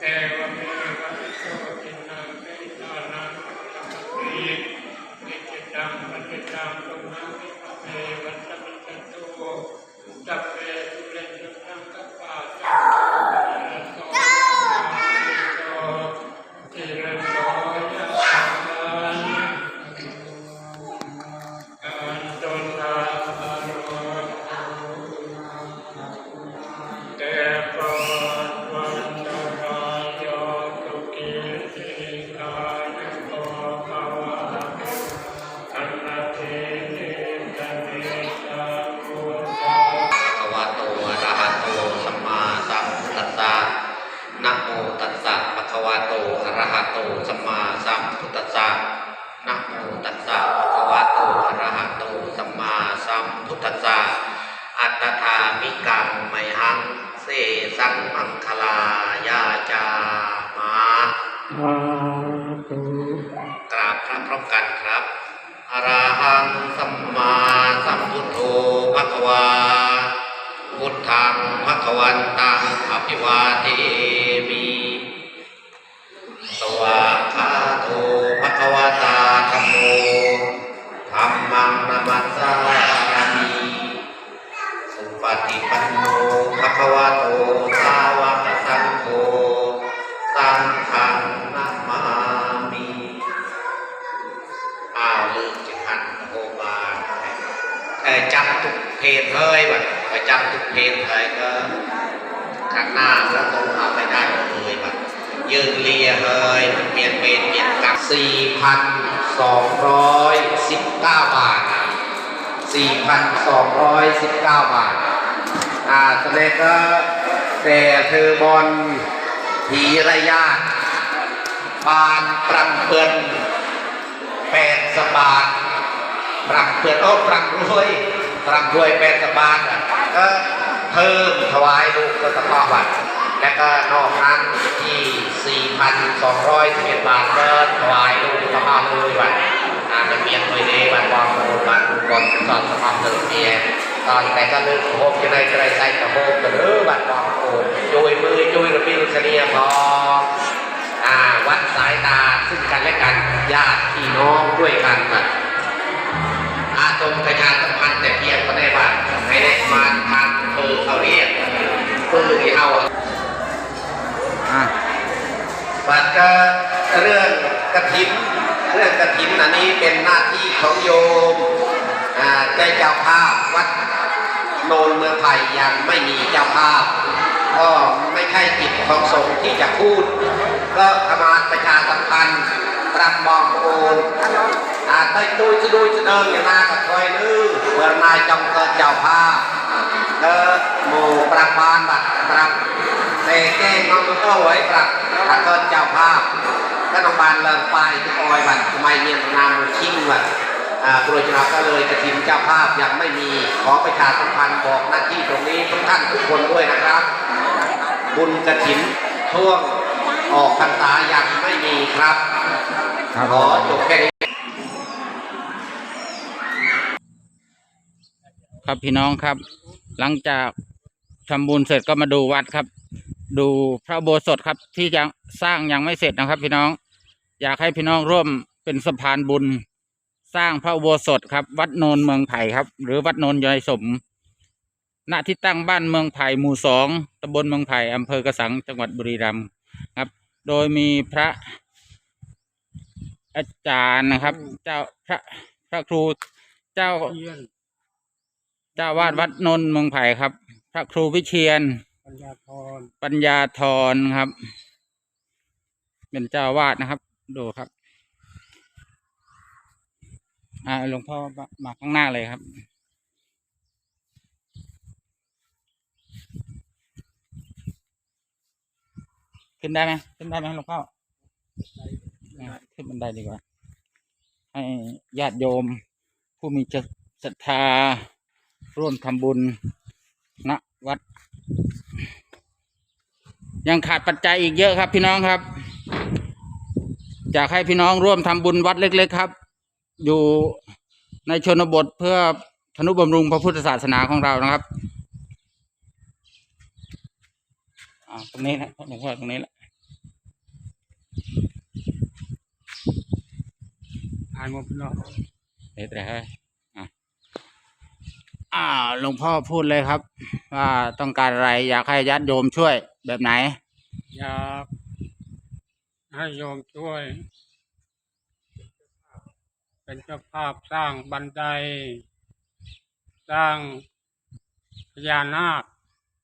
เตถามิกังไมหัง เสสังมังคลายาจามะกราบพระพร้อมกันครับอราหังสัมมาสัมพุทโธภะคะวาพุทธังภะคะวันตังอภิวาเท วะโตสาวกสังโฆสังฆังนามามิอ้าวลืมจะหันโอบาเออจำทุกเพลงเลยแบบไปจำทุกเพลงเลยก็ข้างหน้าแล้วตรงเอาไปได้เลยแบบยืนเลียเลยเปลี่ยนเป็นเปลี่ยนกับสี่พันสองร้อยสิบเก้าบาทสี่พันสองร้อยสิบเก้าบาท อ่าสดงก็แต่เธอบอลผีระยะบานปรังเปินแปดสบาทปรับเพื่อนโอ้ปรับรวยปรับรวยแปดสบาทก็เพิ่มถวายลูกก็ตะกอวัดแล้วก็นอกนั้นที่4,211บเอ็ดบาทก็ถวายลูกตะกอเลยวัดอาจจะเมียนไปในวันวางโมวันก่อนสอนสมัครเติมเมีย ตอนแต่ก็เลิกโฮมจะได้จะได้ใส่กระโฮมกันเออบัดวางโอนจุยมือจุยระปิ้วเสนียพออ่าวัดสายตาซึ่งกันและกันญาติพี่น้องด้วยกันแบบอาตรงประชาสัมพันธ์แต่เพียงก็ได้ว่าให้ได้มาทางเภอเขาเรียกปืนที่เอาอะบัดก็เรื่องกระถินเรื่องกระถินอันนี้เป็นหน้าที่ของโยม อ่าใจเจ้าภาพวัดโนนเมืองไผ่ยังไม่มีเจ้าภาพก็ไม่ใช่จิตของสงฆ์ที่จะพูด ก็ขมาประชาสัมพันธ์ปรับมองโอนอาเต้ยตุ้ยจะดุยจะเดินอย่างนากับคอยนึกเมื่อนายจงเกิดเจ้าภาพเออหมู่ปรับบานบัดปรับแต่แก้งมันก็ไว้ปรับถ้าเกิดเจ้าภาพก็ต้องบานเลิกไปที่ออยบัดไม่เมียนนามชิงบัด อ่าครูชนาก็เลยกระถินเจ้าภาพยังไม่มีขอประชาสัมพันธ์บอกหน้าที่ตรงนี้ทุกท่านทุกคนด้วยนะครับ บุญกระถินช่วงออกพรรษายังไม่มีครับครับขอจบแค่นี้ครับพี่น้องครับ หลังจากทำบุญเสร็จก็มาดูวัดครับ ดูพระอุโบสถครับที่ยังสร้างยังไม่เสร็จนะครับ พี่น้อง อยากให้พี่น้องร่วมเป็นสะพานบุญ สร้างพระอุโบสถครับ วัดโนนเมืองไผ่ครับ หรือวัดโนนยายสม ณที่ตั้งบ้านเมืองไผ่หมู่สองตำบลเมืองไผ่อำเภอกระสังจังหวัดบุรีรัมย์ครับ โดยมีพระอาจารย์นะครับ เจ้าพระพระครูเจ้า เจ้าวาดวัดนนท์เมืองไผ่ครับ พระครูวิเชียน ปัญญาพรปัญญาธรครับ เป็นเจ้าวาดนะครับ ดูครับ อ่าหลวงพ่อมาข้างหน้าเลยครับ ขึ้นได้ไหมขึ้นได้ไหมหลวงพ่อขึ้นบันไดดีกว่า ให้ญาติโยม ผู้มีจิตศรัทธา ร่วมทำบุญณวัด ยังขาดปัจจัยอีกเยอะครับ พี่น้องครับอยากให้พี่น้องร่วมทำบุญวัดเล็ก ๆ ครับ อยู่ในชนบทเพื่อธนุบำรุงพระพุทธศาสนาของเรานะครับอ่าตรงนี้นะหลวงพ่อตรงนี้แหละอ่านหมดเนาะเดี๋ยวแต่ให้อะอ่าหลวงพ่อพูดเลยครับ ว่าต้องการอะไรอยากให้ญาติโยมช่วยแบบไหน อยากให้โยมช่วย เป็นเจ้าภาพสร้างบันได สร้างพญานาค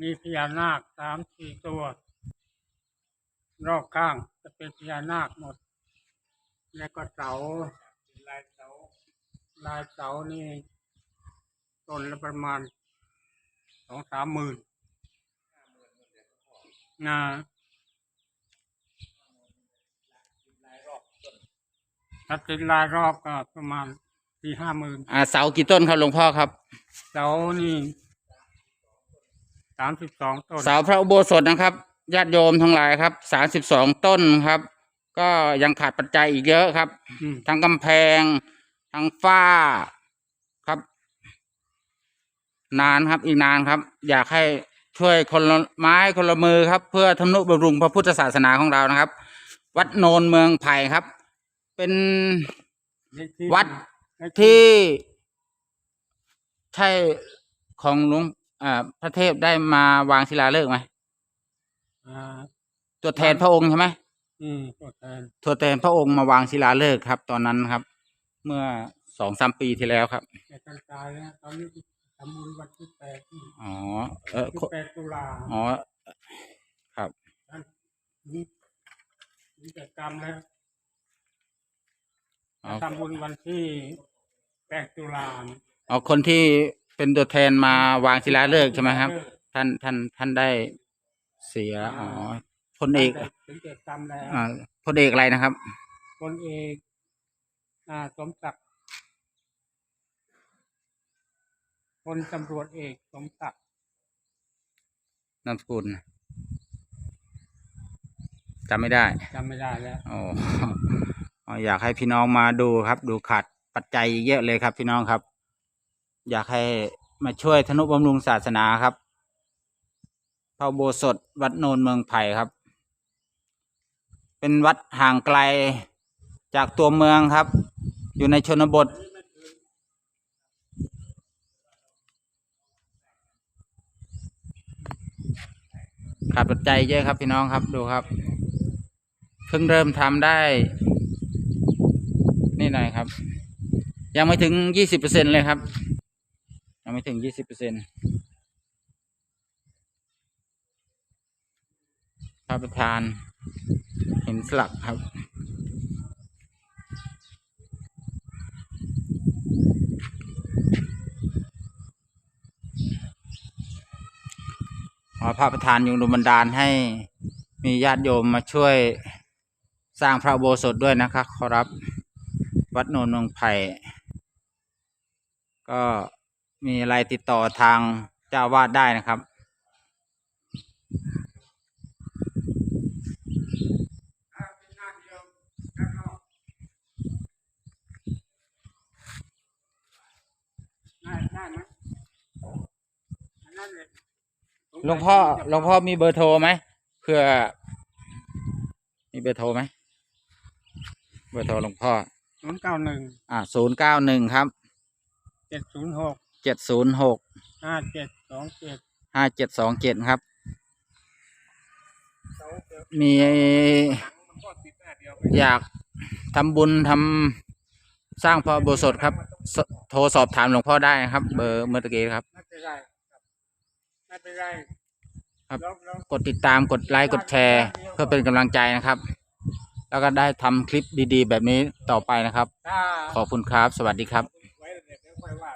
มีพญานาคสามสี่ตัว รอบข้างจะเป็นพญานาคหมด แล้วก็เสาลายเสาลายเสานี่ต้นละประมาณสองสามหมื่นนะ ถ้าติดลายรอบก็ประมาณสี่ห้าหมื่นอ่าเสากี่ต้นครับหลวงพ่อครับ เสานี่สามสิบสองต้น เสาพระอุโบสถนะครับญาติโยมทั้งหลายครับสามสิบสองต้นครับ ก็ยังขาดปัจจัยอีกเยอะครับ อืม ทั้งกำแพง ทั้งฝ้าครับ นานครับอีกนานครับ อยากให้ช่วยคนละไม้คนละมือครับ เพื่อทำนุบำรุงพระพุทธศาสนาของเรานะครับ วัดโนนเมืองไผ่ครับ เป็นเลขที่วัดเลขที่ใช่ของหลวงอ่าพระเทพได้มาวางศิลาฤกษ์ไหมอ่าตัวแทนพระองค์ใช่ไหมอืมตัวแทนตัวแทนพระองค์มาวางศิลาฤกษ์ครับ ตอนนั้นครับ เมื่อสองสามปีที่แล้วครับแกท่านตายแล้วตอนนี้ทำบุญวันที่แปดนี่อ๋อเออที่แปดตุลาอ๋อครับท่านนี่นี่จะกรรมแล้ว อ๋อทำบุญวันที่แปดตุลาอ๋อคนที่เป็นตัวแทนมาวางศิลาฤกษ์ใช่ไหมครับ ท่านท่านท่านได้เสียอ๋อพลเอกถึงเกิดกรรมแล้วอ่าพลเอกอะไรนะครับพลเอกอ่าสมศักดิ์พลตำรวจเอกสมศักดิ์นามสกุลจำไม่ได้จำไม่ได้แล้ว อ๋อ อยากให้พี่น้องมาดูครับ ดูขาดปัจจัยเยอะเลยครับ พี่น้องครับ อยากให้มาช่วยธนุบำรุงศาสนาครับพระอุโบสถวัดโนนเมืองไผ่ครับ เป็นวัดห่างไกลจากตัวเมืองครับ อยู่ในชนบท ขาดปัจจัยเยอะครับพี่น้องครับดูครับ เพิ่งเริ่มทำได้ นี่หน่อยครับ ยังไม่ถึงยี่สิบเปอร์เซ็นเลยครับ ยังไม่ถึงยี่สิบเปอร์เซ็นพระประธาน เห็นสลักครับขอพระประธานยงดลบันดาลให้มีญาติโยมมาช่วยสร้างพระโบสถด้วยนะครับขอรับ วัดโนนเมืองไผ่ก็มีอะไรติดต่อทางเจ้าวาดได้นะครับ หลวงพ่อหลวงพ่อมีเบอร์โทรไหมเพื่อ มีเบอร์โทรไหมเบอร์โทรหลวงพ่อ ศูนย์เก้าหนึ่งอ่าศูนย์เก้าหนึ่งครับเจ็ดศูนย์หกเจ็ดศูนย์หกห้าเจ็ดสองเจ็ดห้าเจ็ดสองเจ็ดครับ มีอยากทำบุญทำสร้างพระอุโบสถครับสโทรสอบถามหลวงพ่อได้นะครับ เบอร์เมื่อตะกี้ครับ ไม่เป็นไรครับไม่เป็นไรครับ แล้วแล้ว กดติดตามกดไลค์กดแชร์ เพื่อเป็นกำลังใจนะครับ แล้วก็ได้ทำคลิปดีๆ แบบนี้ต่อไปนะครับขอบคุณครับ สวัสดีครับ ไว้เดี๋ยวค่อยว่า